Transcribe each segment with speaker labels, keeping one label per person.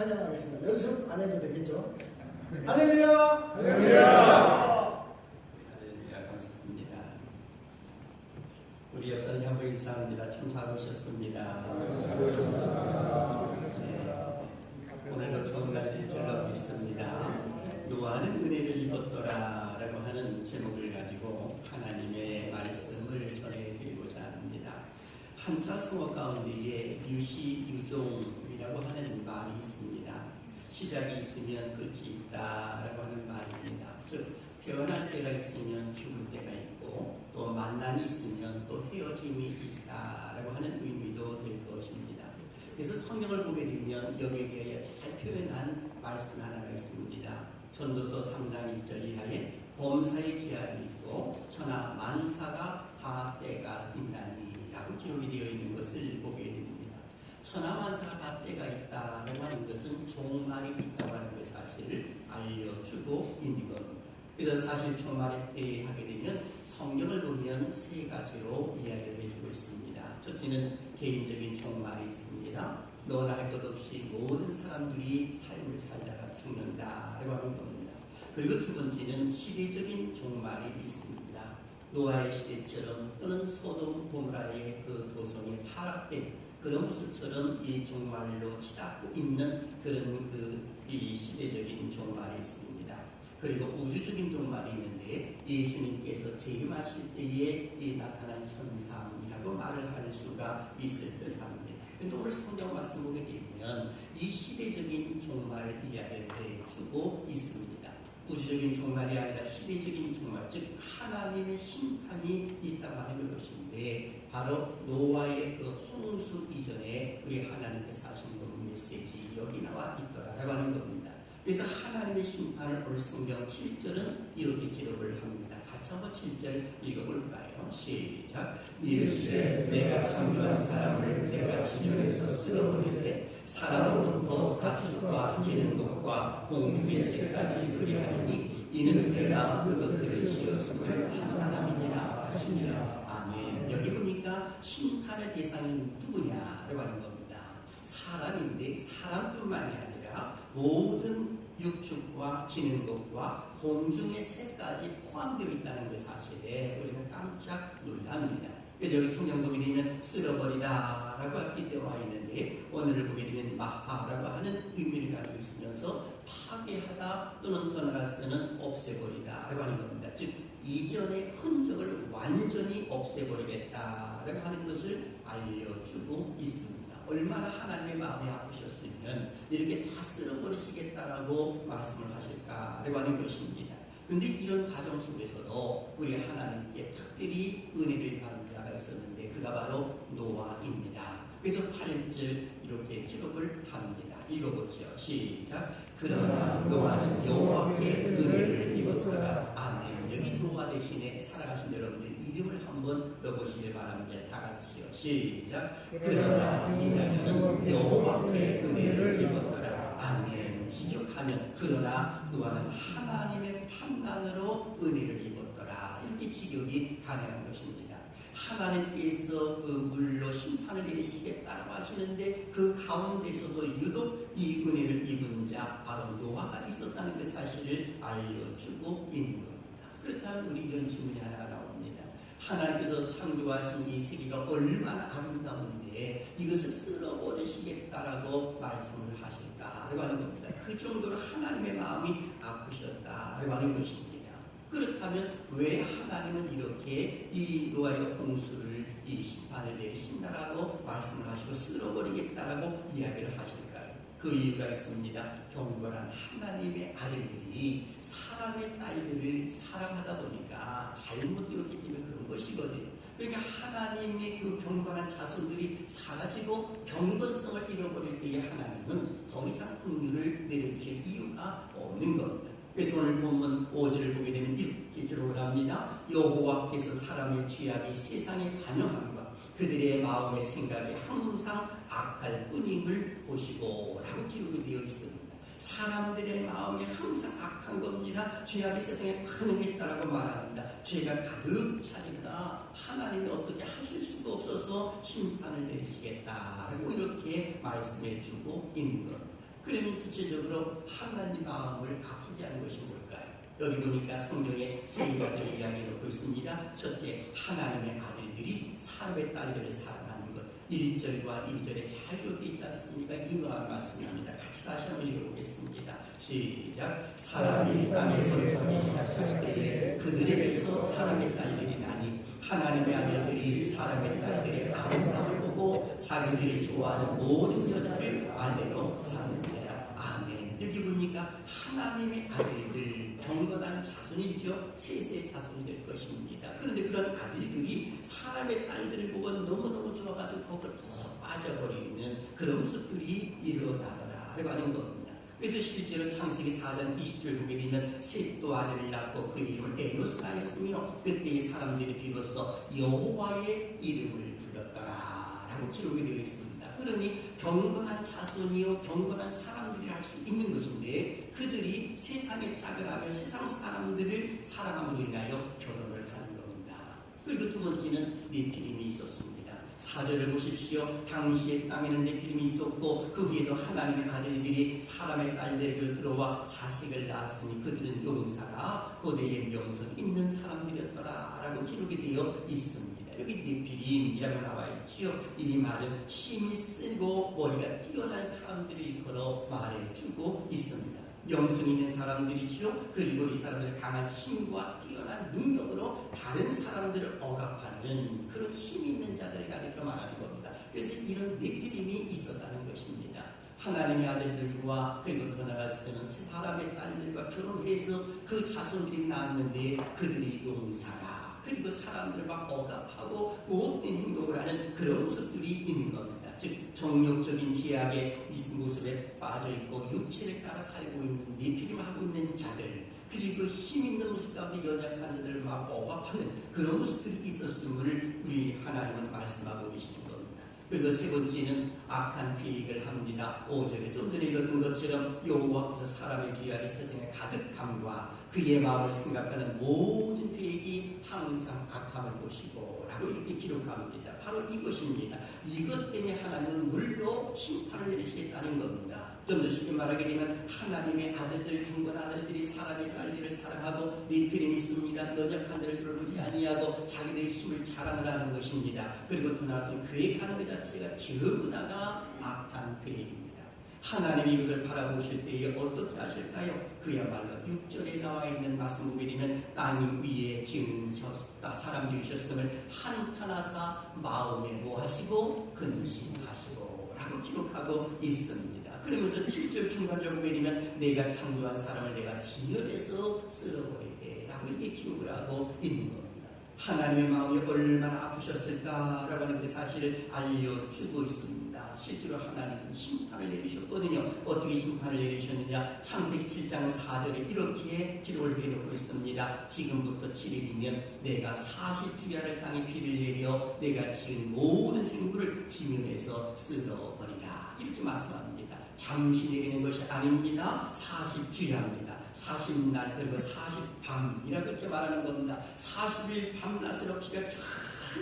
Speaker 1: 찬양하겠습니다. 연습 안 해도 되겠죠? 할렐루야!
Speaker 2: 할렐루야 감사합니다. 우리 옆사님 한번 인사합니다. 참 잘 오셨습니다. 네, 오늘도 좋은 날일 줄로 믿습니다. 노아는 은혜를 입었더라 라고 하는 제목을 가지고 하나님의 말씀을 전해드리고자 합니다. 한자 성어 가운데에 유시, 유종 이라고 하는 말이 있습니다. 시작이 있으면 끝이 있다라고 하는 말입니다. 즉 태어날 때가 있으면 죽을 때가 있고 또 만남이 있으면 또 헤어짐이 있다라고 하는 의미도 될 것입니다. 그래서 성경을 보게 되면 여기에 대해 잘 표현한 말씀 하나가 있습니다. 전도서 3장 1절 이하에 범사의 기한이 있고 천하 만사가 다 때가 있나니 라고 기록이 되어 있는 것을 보게 됩니다. 천하만사가 다 때가 있다라고 것은 종말이 있다고 하는 그 사실을 알려주고 있는 겁니다. 그래서 사실 종말의 때 하게 되면 성경을 보면 세 가지로 이야기를 해주고 있습니다. 첫째는 개인적인 종말이 있습니다. 너나 할 것 없이 모든 사람들이 삶을 살다가 죽는다라고 하는 겁니다. 그리고 두 번째는 시대적인 종말이 있습니다. 노아의 시대처럼 또는 소돔 고모라의 그 도성에 타락된 그런 모습처럼 이 종말로 치닫고 있는 그런 그 이 시대적인 종말이 있습니다. 그리고 우주적인 종말이 있는데 예수님께서 재림하실 때에 이 나타난 현상이라고 말을 할 수가 있을 듯 합니다. 근데 오늘 성경 말씀 보게 되면 이 시대적인 종말을 이야기를 해주고 있습니다. 우주적인 종말이 아니라 시대적인 종말, 즉 하나님의 심판이 있다고 하는 것인데 바로 노아의 그 홍수 이전에 우리 하나님께서 하신 그 메시지 여기 나와 있더라라고 하는 겁니다. 그래서 하나님의 심판을 오늘 성경 7절은 이렇게 기록을 합니다. 같이 한번 7절 읽어볼까요? 시작. 이르시되 내가 창조한 사람을 내가 지면에서 쓸어버리되 사람으로부터 가축과 기는 것과 공중의 새까지 그리하니 이는 내가 그것들을 지었음을 판단함이니라 하시니라. 아멘. 여기 보니까 심판의 대상이 누구냐라고 하는 겁니다. 사람인데 사람뿐만이 아니라 모든 육축과 기는 것과 공중의 새까지 포함되어 있다는 그 사실에 우리가 깜짝 놀랍니다. 그래서 여기 성경 보게 되면 쓸어버리다 라고 했기 때문에 와 있는데 오늘을 보게 되면 마하라고 하는 의미를 가지고 있으면서 파괴하다 또는 더 나아가서는 없애버리다 라고 하는 겁니다. 즉 이전의 흔적을 완전히 없애버리겠다 라고 하는 것을 알려주고 있습니다. 얼마나 하나님의 마음이 아프셨으면 이렇게 다 쓸어버리시겠다라고 말씀을 하실까라고 하는 것입니다. 근데 이런 과정 속에서도 우리 하나님께 특별히 은혜를 받은 자가 있었는데 그가 바로 노아입니다. 그래서 8절 이렇게 기록을 합니다. 읽어보죠. 시작. 그러나 노아는 여호와께 은혜를 입었더라. 아멘. 여기 노아 대신에 살아가신 여러분들 이 름을 한번 넣어보시길 바랍니다. 다 같이요. 시작. 그러나 이 자녀는 여호와께 은혜를 입었더라. 아멘. 직역하면 그러나 노아는 하나님의 판단으로 은혜를 입었더라. 이렇게 직역이 가능한 것입니다. 하나님께서 그 물로 심판을 내리시겠다고 하시는데 그 가운데서도 유독 이 은혜를 입은 자 바로 노아가 있었다는 그 사실을 알려주고 있는 겁니다. 그렇다면 우리 이런 질문이 하나가 나옵니다. 하나님께서 창조하신 이 세계가 얼마나 아름다운데 이것을 쓸어버리시겠다라고 말씀을 하실까라고 하는 겁니다. 그 정도로 하나님의 마음이 아프셨다라고 하는 것입니다. 그렇다면 왜 하나님은 이렇게 이 노아의 홍수를 이 심판을 내리신다라고 말씀을 하시고 쓸어버리겠다라고 이야기를 하실까요? 그 이유가 있습니다. 경건한 하나님의 아들들이 사람의 딸들을 사랑하다 보니까 잘못 되었기 때문에 그런 것이거든요. 그러니까 하나님의 그 경건한 자손들이 사라지고 경건성을 잃어버릴 때에 하나님은 더 이상 긍휼을 내려주실 이유가 없는 겁니다. 그래서 오늘 본문 5절을 보게 되면 이렇게 기록을 합니다. 여호와께서 사람의 죄악이 세상에 반영함과 그들의 마음의 생각이 항상 악할 뿐임을 보시고 라고 기록이 되어 있습니다. 사람들의 마음이 항상 악한 겁니다. 죄악이 세상에 반영했다라고 말합니다. 죄가 가득 차니까 하나님이 어떻게 하실 수가 없어서 심판을 내리시겠다라고 이렇게 말씀해 주고 있는 겁니다. 그러면 구체적으로 하나님 마음을 아프게 하는 것이 뭘까요? 여기 보니까 성경에 세 가지를 이야기해 놓고 있습니다. 첫째, 하나님의 아들들이 사람의 딸들을 것. 1절과 2절에 잘 적혀 있지 않습니까? 이러한 말씀입니다. 같이 다시 한번 읽어보겠습니다. 시작. 사람이 땅에 번성이 시작할 때에 그들에게서 사람의 딸들이 나니 하나님의 아들들이 사람의 딸들의 아름다움을 보고 자기들이 좋아하는 모든 여자를 아내로 삼는 자라. 아멘. 여기 보니까 하나님의 아들들 경건한 자손이죠. 셋의 자손이 될 것입니다. 그런데 그런 아들들이 사람의 딸들을 보고 너무너무 좋아가지고 거기에 푹 빠져버리는 그런 모습들이 일어나더라. 하는 겁니다. 그래서 실제로 창세기 4장 20절 보게 되면 셋도 아들을 낳고 그 이름을 에노스하였으며 그때의 사람들이 비로소 여호와의 이름을 불렀더라 라고 기록이 되어 있습니다. 그러니 경건한 자손이요 경건한 사람들이 할 수 있는 것인데 그들이 세상의 짝을 하며 세상 사람들을 사랑함으로 인하여 결혼을 하는 겁니다. 그리고 두 번째는 네피림이 있었습니다. 사절을 보십시오. 당시의 땅에는 네피림이 있었고 그 위에도 하나님의 아들들이 사람의 딸들을 들어와 자식을 낳았으니 그들은 용사라 고대의 명성 있는 사람들이었더라 라고 기록이 되어 있습니다. 여기 네피림이라고 나와 있지요. 이 말은 힘이 세고 머리가 뛰어난 사람들을 일컬어 말해주고 있습니다. 명성 있는 사람들이지요. 그리고 이 사람들 강한 힘과 뛰어난 능력으로 다른 사람들을 억압하는 그런 힘 있는 자들을 가리켜 말하는 겁니다. 그래서 이런 네피림이 있었다는 것입니다. 하나님의 아들들과 그리고 더 나아가서는 사람의 딸들과 결혼해서 그 자손들이 낳았는데 그들이 용사라. 그리고 사람들을 막 억압하고 못된 행동을 하는 그런 모습들이 있는 겁니다. 즉 정욕적인 죄악의 모습에 빠져 있고 육체를 따라 살고 있는 미필임하고 있는 자들 그리고 힘 있는 모습 가운데 연약한 자들을 막 억압하는 그런 모습들이 있었음을 우리 하나님은 말씀하고 계시는 겁니다. 그리고 세 번째는 악한 계획을 합니다. 5절에 좀 전에 읽었던 것처럼 여호와께서 사람의 죄악이 세상에 가득함과 그의 마음을 생각하는 모든 계획이 항상 악함을 보시고 라고 이렇게 기록합니다. 바로 이것입니다. 이것 때문에 하나님은 물로 심판을 내리시겠다는 겁니다. 좀 더 쉽게 말하게 되면 하나님의 아들들, 경건 아들들이 사람의 딸들을 사랑하고 니피림이 있습니다. 연약한 자를 돌보지 아니하고 자기들의 힘을 자랑을 하는 것입니다. 그리고 또 나서 계획하는 것 자체가 전부 다가 악한 계획입니다. 하나님이 이것을 바라보실 때에 어떻게 하실까요? 그야말로 6절에 나와 있는 말씀 보게 되면 땅 위에 지으셨다 사람들이셨음을 한탄하사 마음에 모하시고 근심하시고 라고 기록하고 있습니다. 그러면서 7절 중간절 되면 내가 창조한 사람을 내가 진열해서 쓸어버리게 라고 이렇게 기록을 하고 있는 겁니다. 하나님의 마음이 얼마나 아프셨을까라고 하는 그 사실을 알려주고 있습니다. 실제로 하나님은 심판을 내리셨거든요. 어떻게 심판을 내리셨느냐? 창세기 7장 4절에 이렇게 기록을 해놓고 있습니다. 지금부터 7일이면 내가 40주야를 땅에 비를 내려 내가 지은 모든 생물을 지면에서 쓸어 버리라. 이렇게 말씀합니다. 잠시 내리는 것이 아닙니다. 40주야입니다. 40날 그리고 40밤이라고 이렇게 말하는 겁니다. 40일 밤낮으로 비가 쫙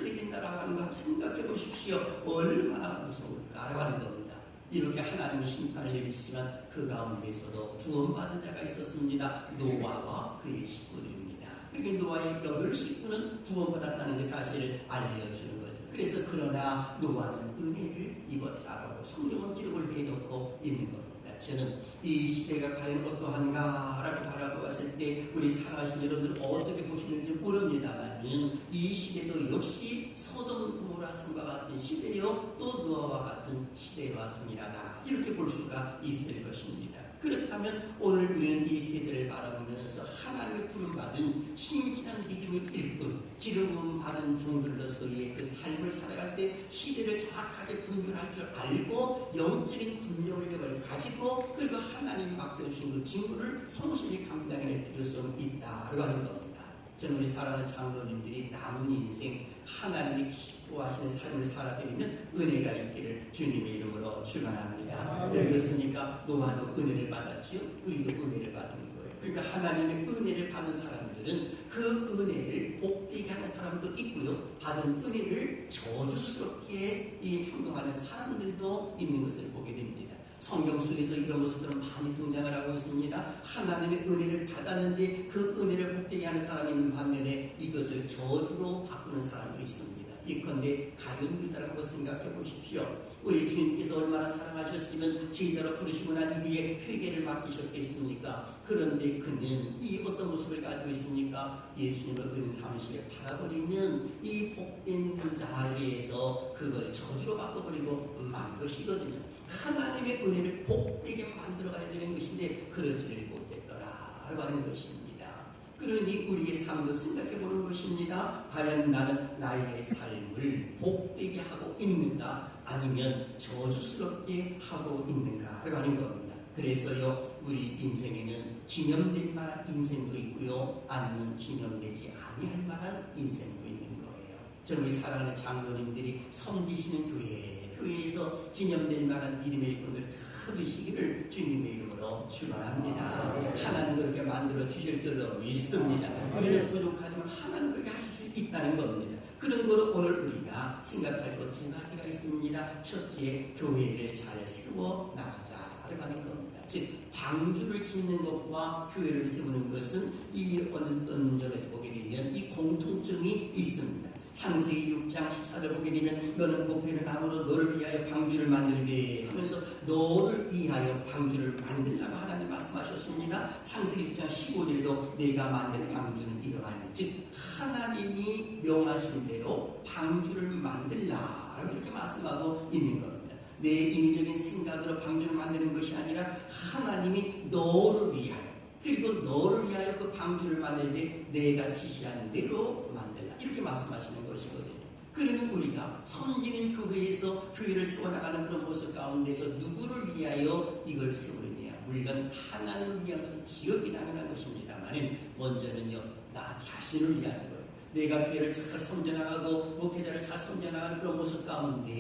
Speaker 2: 내린다라고 하는 거 생각해 보십시오. 얼마나 무서울까라고 하는 겁니다. 이렇게 하나님의 심판을 내리시지만 그 가운데서도 구원받은 자가 있었습니다. 노아와 그의 식구들입니다. 그러니까 노아의 여덟 식구는 구원받았다는 그 사실을 알려주는 거죠. 그래서 그러나 노아는 은혜를 입었다라고 성경은 기록을 해놓고 있는 겁니다. 저는 이 시대가 과연 어떠한가라고 바라보았을 때 우리 사랑하신 여러분들 어떻게 보시는지 모릅니다만은 이 시대도 역시 소돔 고모라 성과 같은 시대요 또 노아와 같은 시대와 동일하다 이렇게 볼 수가 있을 것입니다. 그렇다면 오늘 우리는 이 세대를 바라보면서 하나님의 부름받은 신실한 믿음의 일꾼, 기름 받은 종들로서의 그 삶을 살아갈 때 시대를 정확하게 분별할 줄 알고 영적인 분별력을 가지고 그리고 하나님 맡겨주신 그 직무를 성실히 감당해낼 필요성이 있다고 하는 겁니다. 저는 우리 사랑하는 장로님들이 남은 인생 하나님이 기 뻐하시는 삶을 살아드리는 은혜가 있기를 주님의 이름으로 축원합니다. 왜 그렇습니까? 노아도 은혜를 받았지요. 우리도 은혜를 받은 거예요. 그러니까 하나님의 은혜를 받은 사람들은 그 은혜를 복되게 하는 사람도 있고요. 받은 은혜를 저주스럽게 이 행동하는 사람들도 있는 것을 보게 됩니다. 성경 속에서 이런 모습들은 많이 등장을 하고 있습니다. 하나님의 은혜를 받았는데 그 은혜를 복되게 하는 사람이 있는 반면에 이것을 저주로 바꾸는 사람도 있습니다. 유다를 한번 생각해 보십시오. 우리 주님께서 얼마나 사랑하셨으면 제자로 부르시고 난 이후에 회개를 맡기셨겠습니까? 그런데 그는 이 어떤 모습을 가지고 있습니까? 예수님을 은 잠시에 팔아버리는 이 복된 자에 대해서 그걸 저주로 바꿔버리고 만 것이거든요. 하나님의 은혜를 복되게 만들어가야 되는 것인데 그러지를 못했더라 라고 하는 것입니다. 그러니 우리의 삶도 생각해 보는 것입니다. 과연 나는 나의 삶을 복되게 하고 있는가 아니면 저주스럽게 하고 있는가라고 하는 겁니다. 그래서요 우리 인생에는 기념될 만한 인생도 있고요 아니면 기념되지 아니할 만한 인생도 있는 거예요. 저는 사랑하는 장로님들이 섬기시는 교회 교회에서 기념될 만한 믿음의 일꾼들 다 되시기를 주님의 이름으로 축원합니다. 하나님 그렇게 만들어 주실 줄로 믿습니다. 우리는 부족하지만 하나님 그렇게 하실 수 있다는 겁니다. 그런 거로 오늘 우리가 생각할 것 두 가지가 있습니다. 첫째, 교회를 잘 세워 나가자라고 하는 겁니다. 즉, 방주를 짓는 것과 교회를 세우는 것은 이 어느 점에서 보게 되면 이 공통점이 있습니다. 창세기 6장 14절 보게 되면 너는 고편의 나무로 너를 위하여 방주를 만들게 하면서 너를 위하여 방주를 만들라고 하나님 말씀하셨습니다. 창세기 6장 15절도 내가 만든 방주는 이러하니 즉 하나님이 명하신 대로 방주를 만들라라고 이렇게 말씀하고 있는 겁니다. 내 인위적인 생각으로 방주를 만드는 것이 아니라 하나님이 너를 위하여 그리고 너를 위하여 그 방주를 만들 때 내가 지시하는 대로 만들라 이렇게 말씀하시는 것이거든요. 그러면 우리가 섬기는 교회에서 교회를 세워나가는 그런 모습 가운데서 누구를 위하여 이걸 세우느냐 물론 하나님을 위한 것은 지극히 당연한 것입니다만 먼저는요 나 자신을 위하는 거예요. 내가 교회를 잘 섬겨나가고 목회자를 잘 섬겨나가는 그런 모습 가운데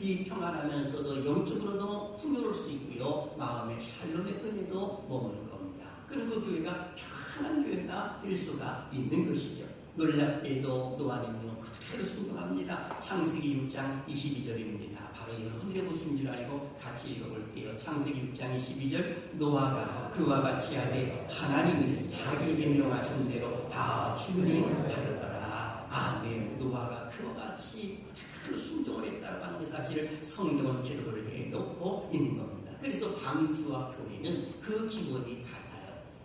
Speaker 2: 이 평안하면서도 영적으로도 풍요로울 수 있고요 마음의 샬롬의 은혜도 머무는 겁니다. 그럼 그 교회가 편한 교회가 될 수가 있는 것이죠. 놀랍게도 노아는요 그대로 순종합니다. 창세기 6장 22절입니다. 바로 여러분들의 모습인 줄 알고 같이 읽어볼게요. 창세기 6장 22절 노아가 그와 같이 하되 하나님이 자기에게 명하신 대로 다 주니 하였더라. 아멘. 노아가 그와 같이 그대로 순종을 했다고 하는 그 사실을 성경은 기록을 해놓고 있는 겁니다. 그래서 방주와 교회는 그 기본이 같아요.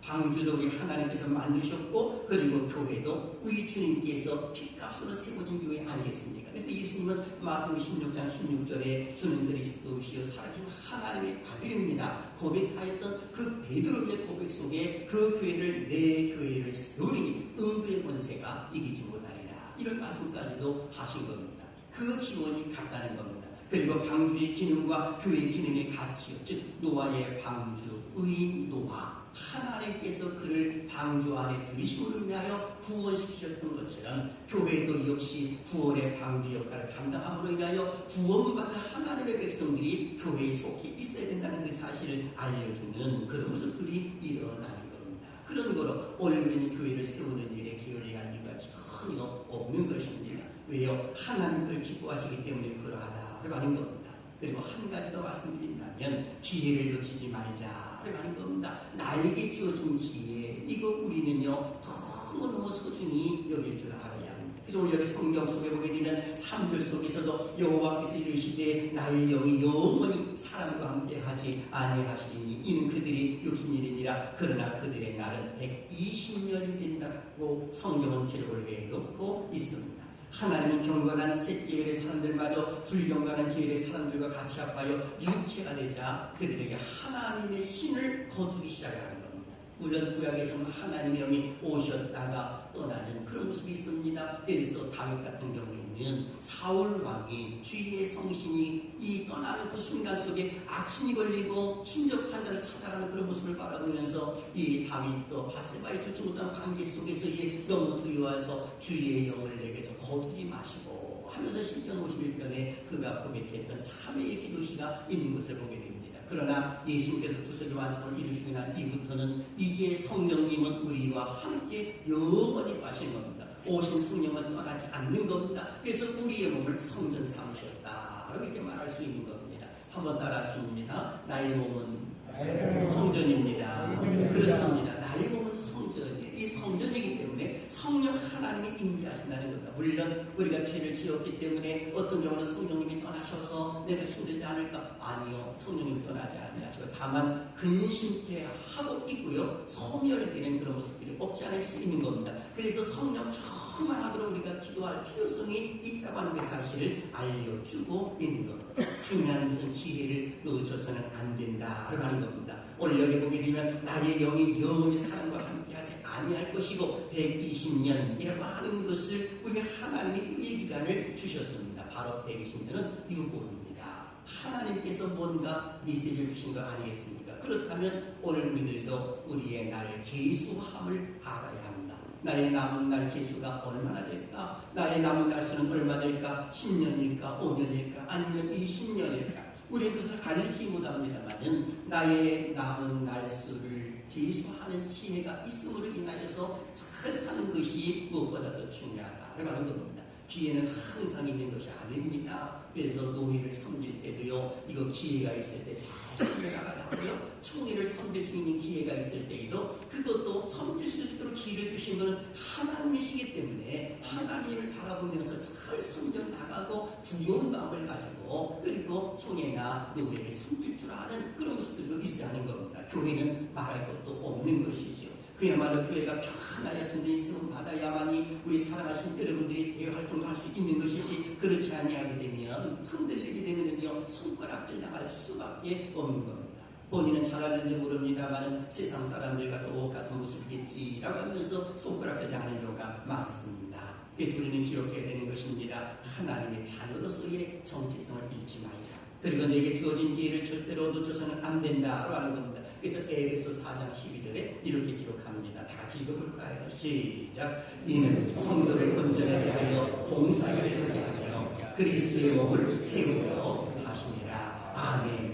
Speaker 2: 방주도 우리 하나님께서 만드셨고 그리고 교회도 우리 주님께서 핏값으로 세워진 교회 아니겠습니까? 그래서 예수님은 마태복음 16장 16절에 주는 그리스도시요 살아계신 하나님의 아들입니다. 고백하였던 그 베드로의 고백 속에 그 교회를 내 교회를 세우리니 음부의 권세가 이기지 못하리라. 이런 말씀까지도 하신 겁니다. 그 기원이 같다는 겁니다. 그리고 방주의 기능과 교회의 기능의 가치요. 즉 노아의 방주, 의인 노아. 하나님께서 그를 방주 안에 들이심으로 인하여 구원시키셨던 것처럼 교회도 역시 구원의 방주 역할을 감당함으로 인하여 구원받은 하나님의 백성들이 교회에 속해 있어야 된다는 그 사실을 알려주는 그런 모습들이 일어나는 겁니다. 그런 거로 오늘 우리는 교회를 세우는 일에 기여해야 할 이유가 전혀 없는 것입니다. 왜요? 하나님 그를 기뻐하시기 때문에 그러하다라고 하는 겁니다. 그리고 한 가지 더 말씀드린다면 기회를 놓치지 말자라고 하는 겁니다. 나에게 주어진 기회 이거 우리는요 너무너무 소중히 여길 줄 알아야 합니다. 그래서 오늘 성경 속에 보게 되면 3절 속에서도 여호와께서 이르시되 나의 영이 영원히 사람과 함께 하지 아니하시리니 이는 그들이 육신이니라 그러나 그들의 날은 120년이 된다고 성경은 기록을 해놓고 있습니다. 하나님은 경건한 셋 계열의 사람들마저 불경건한 계열의 사람들과 같이 합하여 육체가 되자 그들에게 하나님의 신을 거두기 시작하는. 물론 구약에서는 하나님의 영이 오셨다가 떠나는 그런 모습이 있습니다. 그래서 다윗 같은 경우에는 사울 왕이 주의 성신이 이 떠나는 그 순간 속에 악신이 걸리고 신적 환자를 찾아가는 그런 모습을 바라보면서 이 다윗도 바세바의 좋지 못한 관계 속에서 이 너무 두려워해서 주의 영을 내게서 거두지 마시고 하면서 신편 51편에 그가 고백했던 참회의 기도시가 있는 것을 보게 됩니다. 그러나 예수님께서 구속의 완성을 이루시고 난 이후부터는 이제 성령님은 우리와 함께 영원히 가신 겁니다. 오신 성령은 떠나지 않는 겁니다. 그래서 우리의 몸을 성전 삼으셨다. 이렇게 말할 수 있는 겁니다. 한번 따라 줍니다. 나의 몸은 성전입니다. 그렇습니다. 나의 몸은 성전이에요. 이 성전이기 때문에 성령 하나님이 임재하신다는 겁니다. 물론 우리가 죄를 지었기 때문에 어떤 경우는 성령님이 떠나셔서 내가 힘들지 않을까? 아니요. 성령님이 떠나지 아니하시고 다만 근심케 하고 있고요. 소멸되는 그런 모습들이 없지 않을 수 있는 겁니다. 그래서 성령 충만하도록 우리가 기도할 필요성이 있다고 하는 그 사실을 알려주고 있는 겁니다. 중요한 것은 기회를 놓쳐서는 안 된다라고 하는 겁니다. 오늘 여기 보게 되면 나의 영이 영원히 사람과 함께하지 아니할 것이고 120년이라고 하는 것을 우리 하나님이 의의 기간을 주셨습니다. 바로 120년은 유고입니다. 하나님께서 뭔가 메시지를 주신 거 아니겠습니까? 그렇다면 오늘 우리들도 우리의 날 계수함을 알아야 합니다. 나의 남은 날 계수가 얼마나 될까? 나의 남은 날 수는 얼마 될까? 10년일까? 5년일까? 아니면 20년일까? 우리는 그것을 알지 못합니다만은 나의 남은 날 수를 계수하는 지혜가 있음으로 인하여서 잘 사는 것이 무엇보다도 중요하다라고 하는 겁니다. 기회는 항상 있는 것이 아닙니다. 그래서 노예를 섬길 때도요, 이거 기회가 있을 때 잘 섬겨나가야 하고요, 총리를 섬길 수 있는 기회가 있을 때에도 그것도 섬길 수 있도록 기회를 주신 것은 하나 님이시기 때문에 하나님을 바라보면서 잘 섬겨나가고 두려운 마음을 가지고 그리고 총회나 노예를 섬길 줄 아는 그런 모습들도 있어야 하는 겁니다. 교회는 말할 것도 없는 것이죠. 그야말로 교회가 평안하여 든든히 쓰임 받아야만이 우리 사랑하신 여러분들이 교회 활동도 할수 있는 것이지 그렇지 아니하게 되면 흔들리게 되면요 손가락질 나갈 수밖에 없는 겁니다. 본인은 잘하는지 모릅니다만은 세상 사람들과 똑같은 모습이겠지라고 하면서 손가락질 나가는 경우가 많습니다. 그래서 우리는 기억해야 되는 것입니다. 하나님의 자녀로서의 정체성을 잃지 말자. 그리고 내게 주어진 기회를 절대로 놓쳐서는 안 된다고 하는 겁니다. 그래서 에베소 4장 12절에 이렇게 기록합니다. 다 같이 읽어볼까요? 시작. 이는 성도를 온전하게 하여 봉사일을 하게 하며 그리스도의 몸을 세우려 하시니라. 아멘.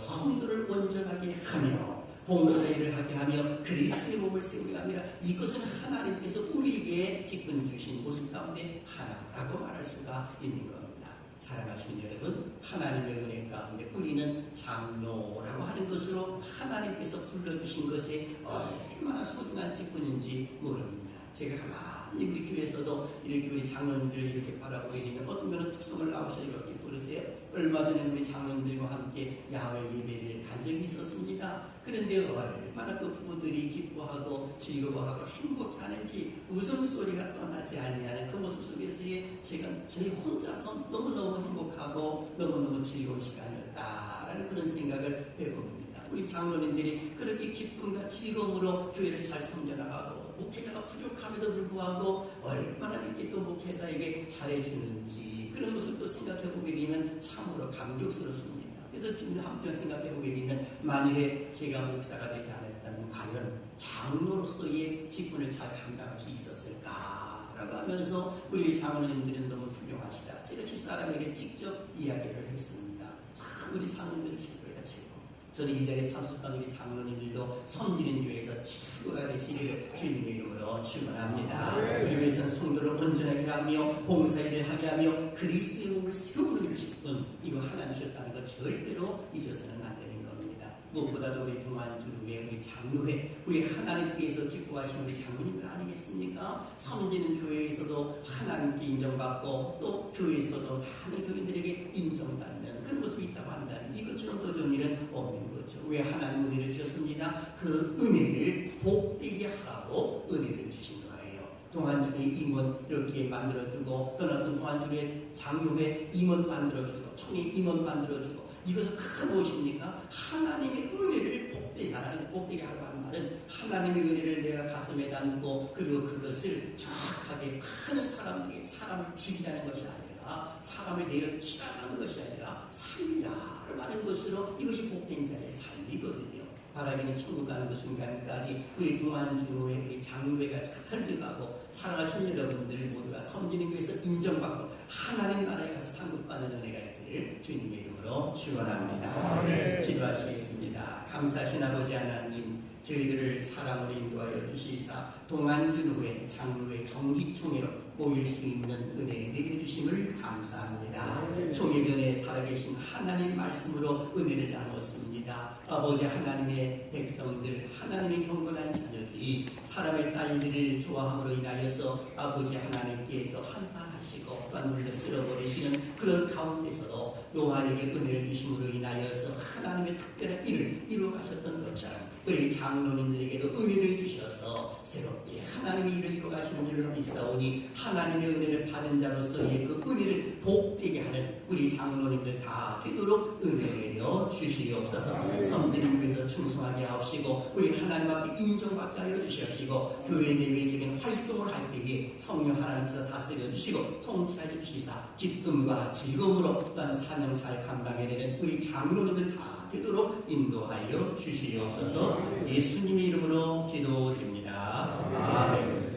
Speaker 2: 성도를 온전하게 하며 봉사일을 하게 하며 그리스도의 몸을 세우려 합니다. 이것은 하나님께서 우리에게 직분 주신 모습 가운데 하나라고 말할 수가 있는 겁니다. 사랑하시는 여러분, 하나님의 은혜 가운데 우리는 장로라고 하는 것으로 하나님께서 불러주신 것이 얼마나 소중한 직분인지 모릅니다. 제가 가만 히 우리 교회에서도 우리 장로님들을 이렇게 바라보게 되면 어떤 면은 특성을 나오셔서 이렇게 부르세요. 얼마 전에 우리 장로님들과 함께 야외 예배를 간 적이 있었습니다. 그런데 얼마나 그 부부들이 기뻐하고 즐거워하고 행복하는지 웃음소리가 떠나지 아니하는 그 모습 속에서의 제가 저희 혼자서 너무너무 행복하고 너무너무 즐거운 시간이었다라는 그런 생각을 해봅니다. 우리 장로님들이 그렇게 기쁨과 즐거움으로 교회를 잘 섬겨나가고 목회자가 부족함에도 불구하고 얼마나 이렇게 또 목회자에게 잘해주는지 그런 모습도 생각해보게 되면 참으로 감격스럽습니다. 그래서 좀 한편 생각해보게 되면 만일에 제가 목사가 되지 않았다면 과연 장로로서의 직분을 잘 감당할 수 있었을까라고 하면서 우리 장로님들은 너무 훌륭하시다. 제가 집사람에게 직접 이야기를 했습니다. 참 우리 장로님들. 저는 이 자리에 참석한 우리 장로님들도 섬기는 교회에서 최고가 되시기를 주님의 이름으로 축원합니다. 우리 교회에서는 성도를 온전하게 하며 봉사일을 하게 하며 그리스도의 몸을 세우는 직분 이거 하나님 주셨다는 것 절대로 잊어서는 안 되는 겁니다. 무엇보다도 우리 동안주회 우리 장로회 우리 하나님께서 기뻐하시는 우리 장로님들 아니겠습니까? 섬기는 교회에서도 하나님께 인정받고 또 교회에서도 많은 교인들에게 인정받는 그런 모습이 있다고 한다면 이것처럼 더 좋은 일은 없는 거죠. 왜 하나님 은혜를 주셨습니다. 그 은혜를 복되게 하라고 은혜를 주신 거예요. 동안주의 임원 이렇게 만들어주고 떠나서 동안주의 장로회 임원 만들어주고 총회 임원 만들어주고 이것은 큰 무엇입니까? 하나님의 은혜를 복되게 하라는 복되게 하라고 하는 말은 하나님의 은혜를 내가 가슴에 담고 그리고 그것을 정확하게 많은 사람들에게 사람을 죽이라는 것이 아니라 사람을 내려 치라는 것이 아니라 살리라를 하는 것으로 이것이 복된 자의 삶이거든요. 바라기는 천국 가는 그 순간까지 우리 동안주로의 우리 장로회가 잘 들어가고 사랑하신 여러분들 모두가 섬기는 교회에서 인정받고 하나님 나라에 가서 상급받는 은혜가 있기를 주님의 이름으로 축원합니다. 기도하시겠습니다. 감사하신 아버지 하나님, 저희들을 사랑으로 인도하여 주시사 동안준 후에 장로의 정기총회로 모일 수 있는 은혜를 내려주심을 감사합니다. 총회 전에 살아계신 하나님 말씀으로 은혜를 나눴습니다. 아버지 하나님의 백성들, 하나님의 경건한 자녀들이 사람의 딸들을 좋아함으로 인하여서 아버지 하나님께서 한탄하시고 또한 물려 쓸어버리시는 그런 가운데서도 노아에게 은혜를 주심으로 인하여서 하나님의 특별한 일을 이루어가셨던 것처럼 우리 장로님들에게도 은혜를 주셔서 새롭게 하나님의 일을 이루어가시는 줄로 믿사오니 하나님의 은혜를 받은 자로서의 그 은혜를 복되게 하는 우리 장로님들 다 되도록 은혜를 내려 주시옵소서 선배님 위해서 충성하게 하옵시고 우리 하나님 앞에 인정받게 하여 주시옵시고 교회 내외적인 활동을 할 때에 성령 하나님께서 다스려 주시고 통치하여 주시사 기쁨과 즐거움으로 또한 사명 잘 감당해내는 우리 장로님들 다 되도록 인도하여 주시옵소서 예수님의 이름으로 기도드립니다. 아멘.